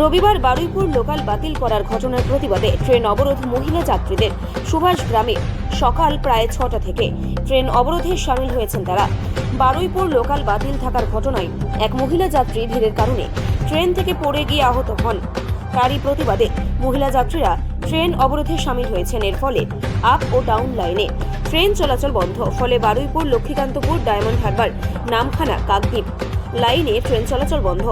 রবিবার বারুইপুর লোকাল বাতিল করার ঘটনার প্রতিবাদে ট্রেন অবরোধ মহিলা যাত্রীদের। সুভাষ গ্রামে সকাল প্রায় ছটা থেকে ট্রেন অবরোধে সামিল হয়েছেন তারা। বারুইপুর লোকাল বাতিল থাকার ঘটনায় এক মহিলা যাত্রী ভিড়ের কারণে ট্রেন থেকে পড়ে গিয়ে আহত হন। তারই প্রতিবাদে মহিলা যাত্রীরা ট্রেন অবরোধে সামিল হয়েছেন। এর ফলে আপ ও ডাউন লাইনে ট্রেন চলাচল বন্ধ। ফলে বারুইপুর লক্ষ্মীকান্তপুর ডায়মন্ড হারবার নামখানা কাকদ্বীপ লাইনে ট্রেন চলাচল বন্ধ।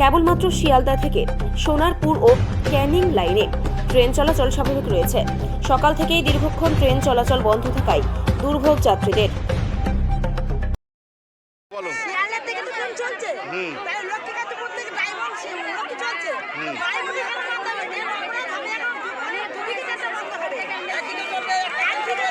কেবলমাত্র শিয়ালদা থেকে সোনারপুর ও ক্যানিং লাইনে ট্রেন চলাচল স্বাভাবিক রয়েছে। সকাল থেকেই দীর্ঘক্ষণ ট্রেন চলাচল বন্ধ থাকায় দুর্ভোগ যাত্রীদের। বলো শিয়ালদার থেকে তো ট্রেন চলছে তাই লক্ষ্মীকান্তপুর থেকে ডায়মন্ড লক্ষ্মী চলছে ডায়মন্ড এখানে বন্ধ হবে ট্রেন অপরাধ হবে এখন মানে দুদিকে যেতে বন্ধ হবে একদিকে চলবে একদিকে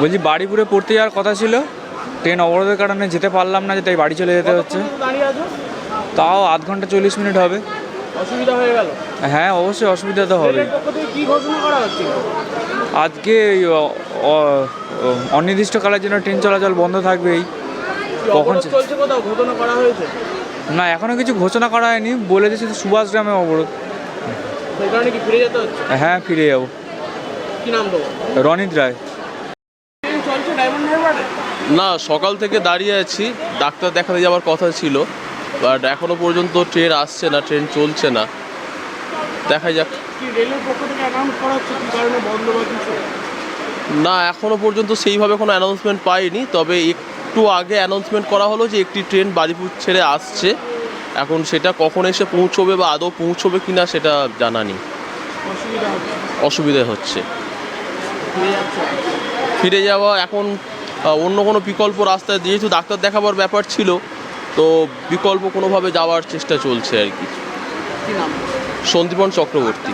বলছি বাড়িপুরে পড়তে যাওয়ার কথা ছিল। ট্রেন অবরোধের কারণে যেতে পারলাম না যে তাই বাড়ি চলে যেতে হচ্ছে। তাও আধ ঘণ্টা চল্লিশ মিনিট হবে। অসুবিধা হয়ে গেল? হ্যাঁ অবশ্যই অসুবিধা তো হবে। কি ঘোষণা করা আজকে অনির্দিষ্টকালের জন্য ট্রেন চলাচল বন্ধ থাকবেই কখন চলছে কোথাও? ঘোষণা করা হয়েছে? না এখনও কিছু ঘোষণা করা হয়নি। বলেছে শুধু সুভাষ গ্রামে অবরোধ। সেই কারণে কি ফিরে যেতে হচ্ছে? হ্যাঁ ফিরে যাব। কি নাম দেবো রনিত রায়। ট্রেন চলছে ডায়মন্ড হারবারে না সকাল থেকে দাঁড়িয়ে আছি। ডাক্তার দেখাতে যাওয়ার কথা ছিল বাট এখনও পর্যন্ত ট্রেন আসছে না ট্রেন চলছে না। দেখা যাক। না এখনও পর্যন্ত সেইভাবে কোনো অ্যানাউন্সমেন্ট পাইনি তবে একটু আগে অ্যানাউন্সমেন্ট করা হলো যে একটি ট্রেন বারিপুর ছেড়ে আসছে। এখন সেটা কখন এসে পৌঁছবে বা আদৌ পৌঁছবে কিনা সেটা জানা নেই। অসুবিধা হচ্ছে। ফিরে যাওয়া এখন অন্য কোনো বিকল্প রাস্তায় যেহেতু ডাক্তার দেখাবার ব্যাপার ছিল তো বিকল্প কোনোভাবে যাওয়ার চেষ্টা চলছে আর কি। সন্দীপন চক্রবর্তী।